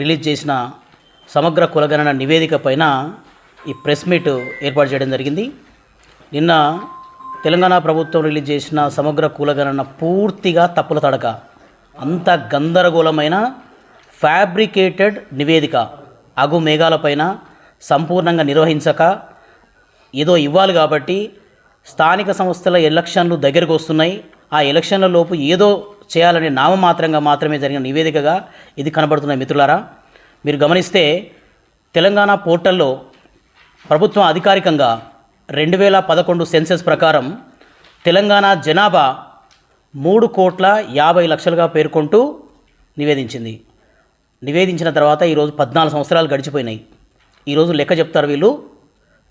Release చేసిన సమగ్ర కులగణన నివేదిక పైన ఈ ప్రెస్ మీట్ ఏర్పాటు చేయడం జరిగింది. నిన్న తెలంగాణ ప్రభుత్వం రిలీజ్ చేసిన సమగ్ర కులగణన పూర్తిగా తప్పుల తడక అంత గందరగోళమైన ఫ్యాబ్రికేటెడ్ నివేదిక అగు మేఘాలపైన సంపూర్ణంగా నిర్వహించక ఏదో ఇవ్వాలి కాబట్టి స్థానిక సంస్థల ఎలక్షన్లు దగ్గరకు వస్తున్నాయి. ఆ ఎలక్షన్ల లోపు ఏదో చేయాలనే నామమాత్రంగా మాత్రమే జరిగిన నివేదికగా ఇది కనబడుతున్న మిత్రులారా మీరు గమనిస్తే తెలంగాణ పోర్టల్లో ప్రభుత్వం అధికారికంగా రెండు వేల పదకొండు సెన్సెస్ ప్రకారం తెలంగాణ జనాభా మూడు కోట్ల యాభై లక్షలుగా పేర్కొంటూ నివేదించింది. నివేదించిన తర్వాత ఈరోజు పద్నాలుగు సంవత్సరాలు గడిచిపోయినాయి. ఈరోజు లెక్క చెప్తారు వీళ్ళు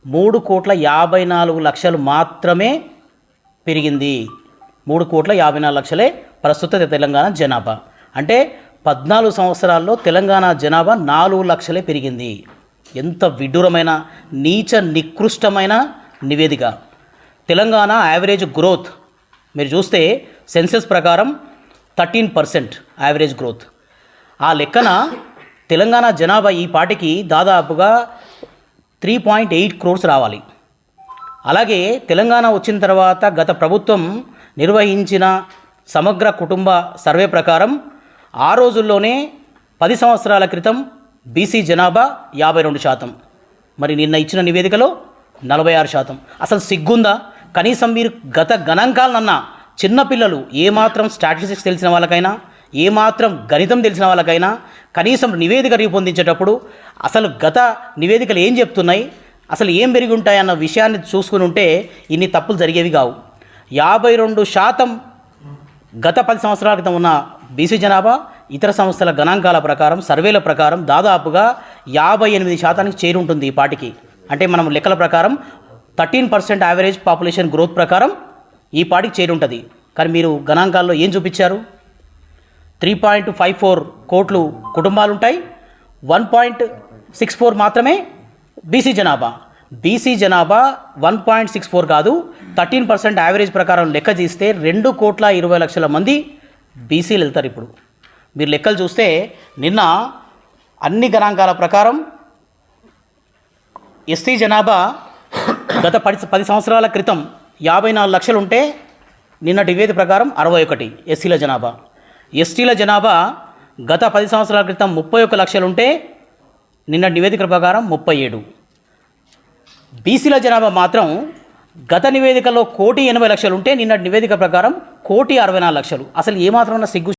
మూడు కోట్ల యాభై నాలుగు లక్షలు మాత్రమే పెరిగింది. మూడు కోట్ల యాభై నాలుగు లక్షలే ప్రస్తుత తెలంగాణ జనాభా. అంటే పద్నాలుగు సంవత్సరాల్లో తెలంగాణ జనాభా నాలుగు లక్షలే పెరిగింది. ఎంత విడ్డూరమైన నీచ నికృష్టమైన నివేదిక. Telangana average growth. మీరు చూస్తే సెన్సెస్ ప్రకారం థర్టీన్ పర్సెంట్ యావరేజ్ గ్రోత్. ఆ లెక్కన తెలంగాణ జనాభా ఈ పాటికి దాదాపుగా త్రీ పాయింట్ ఎయిట్ క్రోర్స్ రావాలి. అలాగే తెలంగాణ వచ్చిన తర్వాత గత ప్రభుత్వం నిర్వహించిన సమగ్ర కుటుంబ సర్వే ప్రకారం ఆ రోజుల్లోనే పది సంవత్సరాల క్రితం బీసీ జనాభా యాభై రెండు శాతం. మరి నిన్న ఇచ్చిన నివేదికలో నలభై ఆరు శాతం. అసలు సిగ్గుందా? కనీసం మీరు గత గణాంకాలనన్నా చిన్నపిల్లలు ఏమాత్రం స్టాటిస్టిక్స్ తెలిసిన వాళ్ళకైనా ఏమాత్రం గణితం తెలిసిన వాళ్ళకైనా కనీసం నివేదిక రూపొందించేటప్పుడు అసలు గత నివేదికలు ఏం చెప్తున్నాయి? అసలు ఏం పెరిగి ఉంటాయి అన్న విషయాన్ని చూసుకుని ఉంటే ఇన్ని తప్పులు జరిగేవి కావు. యాభై రెండు శాతం గత పది సంవత్సరాల క్రితం ఉన్న బీసీ జనాభా ఇతర సంస్థల గణాంకాల ప్రకారం సర్వేల ప్రకారం దాదాపుగా యాభై ఎనిమిది శాతానికి చేరుంటుంది ఈ పాటికి అంటే మనం లెక్కల ప్రకారం thirteen percent average population growth ప్రకారం ఈ పాటికి చేరుంటుంది. కానీ మీరు గణాంకాల్లో ఏం చూపించారు? త్రీ పాయింట్ ఫైవ్ ఫోర్ కోట్లు కుటుంబాలు ఉంటాయి వన్ పాయింట్ సిక్స్ ఫోర్ మాత్రమే బీసీ జనాభా. బీసీ జనాభా వన్ పాయింట్ సిక్స్ ఫోర్ కాదు. థర్టీన్ పర్సెంట్ యావరేజ్ ప్రకారం లెక్క తీస్తే రెండు కోట్ల ఇరవై లక్షల మంది బీసీలు వెళ్తారు ఇప్పుడు. మీరు లెక్కలు చూస్తే నిన్న అన్ని గణాంకాల ప్రకారం ఎస్సీ జనాభా గత పది పది సంవత్సరాల క్రితం యాభై నాలుగు లక్షలు ఉంటే నిన్న నివేది ప్రకారం అరవై ఒకటి ఎస్సీల జనాభా. ఎస్టీల జనాభా గత పది సంవత్సరాల క్రితం ముప్పై ఒక్క లక్షలు ఉంటే నిన్న నివేదిక ప్రకారం ముప్పై ఏడు. బీసీల జనాభా మాత్రం గత నివేదికలో కోటి ఎనభై లక్షలు ఉంటే నిన్న నివేదిక ప్రకారం కోటి అరవై నాలుగు లక్షలు. అసలు ఏమాత్రం సిగ్గు